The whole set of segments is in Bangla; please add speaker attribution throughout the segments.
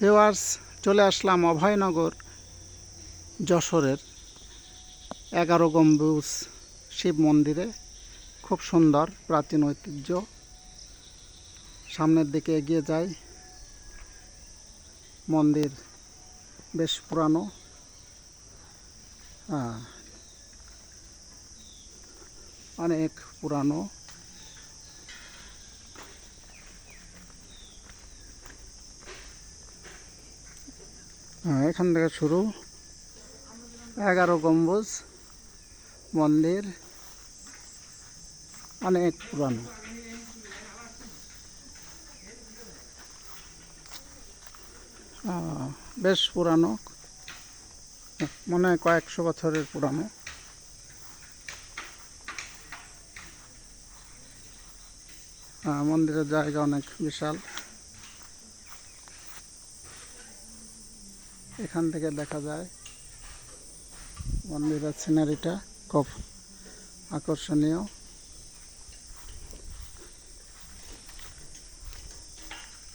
Speaker 1: ভিওয়ার্স চলে আসলাম অভয়নগর, যশোরের এগারো গম্বুজ শিব মন্দিরে। খুব সুন্দর, প্রাচীন ঐতিহ্য। সামনের দিকে এগিয়ে যাই। মন্দির বেশ পুরানো। অনেক পুরানো। হ্যাঁ এখান থেকে শুরু। এগারো গম্বুজ, মন্দির, অনেক পুরানো। বেশ পুরানো, মনে হয় কয়েকশো বছরের পুরানো। মন্দিরের জায়গা অনেক বিশাল। এখান থেকে দেখা যায় মন্দিরের সিনারিটা খুব আকর্ষণীয়।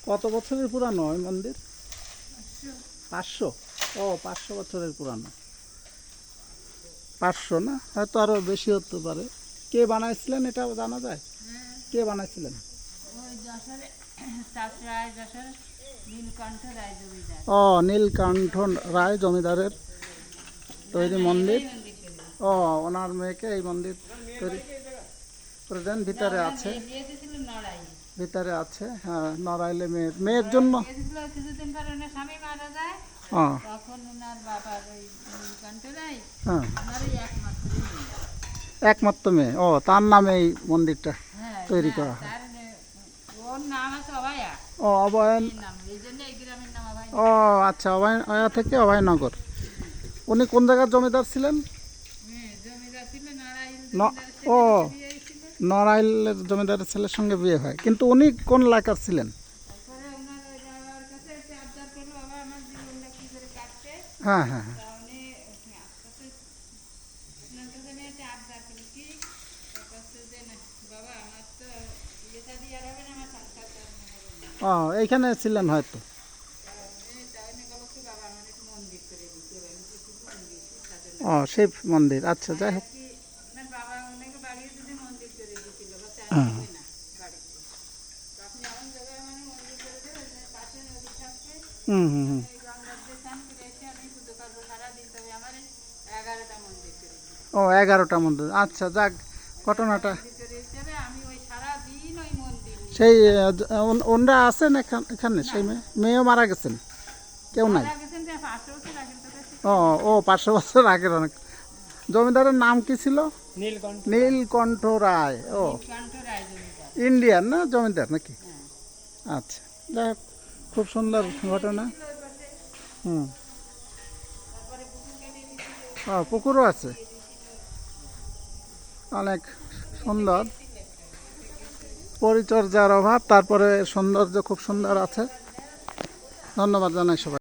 Speaker 1: কত বছরের পুরানো ওই মন্দির? পাঁচশো? ও পাঁচশো বছরের পুরানো। পাঁচশো না? হয়তো আরও বেশি হতে পারে। কে বানাইছিলেন এটা জানা যায়? কে বানাইছিলেন? ও নীলকণ্ঠ রায় জমিদারের তৈরি মন্দির। ও ওনার মেয়েকে এই মন্দির তৈরি করে দেন। ভিতরে আছে। ভিতরে আছে হ্যাঁ নড়াইলে মেয়ের মেয়ের জন্য
Speaker 2: কিছুদিন পরে ওনার স্বামী মারা যায়। তখন ওনার বাবার ওই নীলকণ্ঠ রায়
Speaker 1: হ্যাঁ।
Speaker 2: একমাত্র মেয়ে।
Speaker 1: ও তার নামে এই মন্দিরটা
Speaker 2: হ্যাঁ
Speaker 1: তৈরি
Speaker 2: হ্যাঁ,
Speaker 1: করা হয়।
Speaker 2: তার নে- ওর নাম আছে অভয়া
Speaker 1: ও অভয়ন ও আচ্ছা অভয় অয়া থেকে অভয়নগর। উনি কোন জায়গার জমিদার ছিলেন?
Speaker 2: হ্যাঁ,
Speaker 1: ও। নড়াইলের জমিদারের ছেলের সঙ্গে বিয়ে হয়। কিন্তু উনি কোন এলাকার ছিলেন? হ্যাঁ হ্যাঁ হ্যাঁ।
Speaker 2: বাবা আমার তো আর হবে না আমার সংসার তো আর হবে না
Speaker 1: ও, এইখানে ছিলেন হয়তো। ও, শিব মন্দির আচ্ছা যাই হোক। ও, এগারোটা মন্দির আচ্ছা যাক, ঘটনাটা
Speaker 2: ভিতরে হিসেবে আমি ওই সারাদিন ওই মন্দির নিয়ে
Speaker 1: সেই ওনরা আছেন এখান- এখানে? সেই মেয়ে মেয়েও মারা গেছেন? কেউ নাই। ও ও পাঁচশো বছর আগের অনেক। জমিদারের নাম কি ছিল?
Speaker 2: নীলকণ্ঠ
Speaker 1: নীলকণ্ঠ রায় ও।
Speaker 2: নীলকণ্ঠ
Speaker 1: ইন্ডিয়ান না জমিদার নাকি?
Speaker 2: হ্যাঁ।
Speaker 1: আচ্ছা যাই হোক খুব সুন্দর ঘটনা। হুম। পুকুরও আছে। অনেক সুন্দর। পরিচর্যার অভাব তারপরে সৌন্দর্য খুব সুন্দর আছে। ধন্যবাদ জানাই সবাই